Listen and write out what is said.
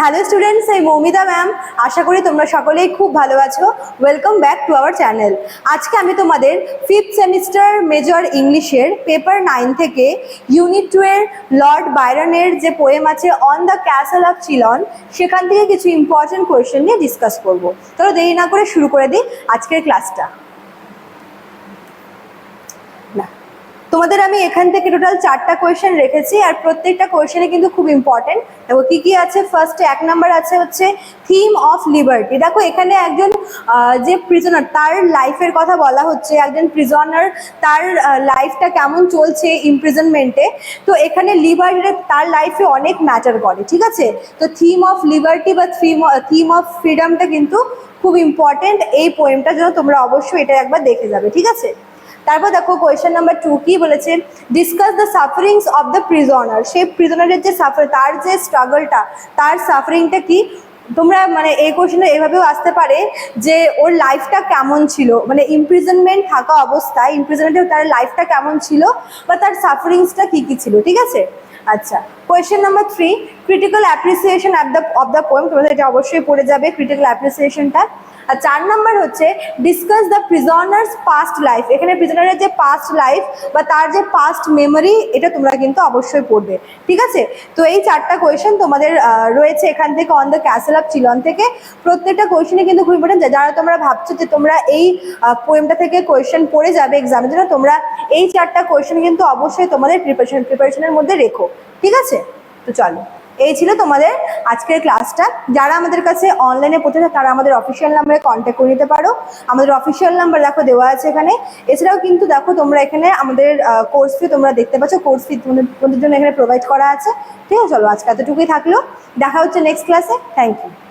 Hello students এই Moumita ma'am আশা করি তোমরা সকলেই খুব ভালো আছো। Welcome back to our channel আজকে আমি তোমাদের ফিফথ সেমিস্টার মেজর ইংলিশের পেপার নাইন থেকে ইউনিট টু এর লর্ড বাইরনের যে পোয়েম আছে on the castle of Chillon সেখান থেকে কিছু ইম্পর্টেন্ট কোয়েশ্চেন নিয়ে ডিসকাস করব। চলো দেরি না করে শুরু করে দিই আজকের ক্লাসটা না। তোমাদের আমি এখান থেকে টোটাল চারটা কোয়েশ্চেন রেখেছি আর প্রত্যেকটা কোয়েশ্চেনে কিন্তু খুব ইম্পর্টেন্ট দেখো, কি কি আছে? ফার্স্ট এক নাম্বার আছে হচ্ছে থিম অফ লিবার্টি দেখো, এখানে একজন যে প্রিজনার তার লাইফের কথা বলা হচ্ছে, একজন প্রিজনার তার লাইফটা কেমন চলছে ইমপ্রিজনমেন্টে তো এখানে লিবার্টি তার লাইফে অনেক ম্যাটার করে, ঠিক আছে? তো থিম অফ লিবার্টি বা থিম থিম অফ ফ্রিডমটা কিন্তু খুব ইম্পর্টেন্ট এই পোয়েমটা যেন তোমরা অবশ্যই এটা একবার দেখে যাবে, ঠিক আছে? তারপর দেখো কোয়েশ্চেন নাম্বার টু কি বলেছে? Discuss the sufferings of the prisoner সেই প্রিজনারের যে সাফার তার যে স্ট্রাগলটা তার সাফারিংটা কি? তোমরা মানে এই কোয়েশ্চেনে এভাবেও আসতে পারে যে ওর লাইফটা কেমন ছিল? মানে ইমপ্রিজনমেন্ট থাকা অবস্থায় ইমপ্রিজনমেন্টে তার লাইফটা কেমন ছিল? বা তার সাফারিংসটা কি কি ছিল? ঠিক আছে? আচ্ছা question number three critical appreciation of the of the poem তোমাদের এটা অবশ্যই পড়ে যাবে ক্রিটিক্যাল অ্যাপ্রিসিয়েশনটা আর চার নাম্বার হচ্ছে discuss the prisoner's past life এখানে প্রিজনারের যে পাস্ট লাইফ বা তার যে পাস্ট মেমোরি এটা তোমরা কিন্তু অবশ্যই পড়বে। ঠিক আছে? তো এই চারটা কোয়েশ্চেন তোমাদের রয়েছে এখান থেকে on the castle of Chillon থেকে। প্রত্যেকটা কোয়েশ্চেনে কিন্তু খুব ইম্পর্টেন্ট যারা তোমরা ভাবছ যে তোমরা এই পোয়েমটা থেকে কোয়েশ্চেন পড়ে যাবে এক্সামের জন্য, তোমরা এই চারটা কোয়েশ্চেন কিন্তু অবশ্যই তোমাদের প্রিপারেশন প্রিপারেশনের মধ্যে রেখো। ঠিক আছে? তো চলো। এই ছিল তোমাদের আজকের ক্লাসটা যারা আমাদের কাছে অনলাইনে পড়তে থাকে তারা আমাদের অফিসিয়াল নাম্বারে কন্ট্যাক্ট করে নিতে পারো। আমাদের অফিসিয়াল নাম্বার দেখো দেওয়া আছে এখানে। এছাড়াও কিন্তু দেখো তোমরা এখানে আমাদের কোর্স ফি তোমরা দেখতে পাচ্ছ। কোর্স ফি তোমাদের জন্য এখানে প্রোভাইড করা আছে। ঠিক আছে, চলো আজকে এতটুকুই থাকল। দেখা হচ্ছে নেক্সট ক্লাসে থ্যাংক ইউ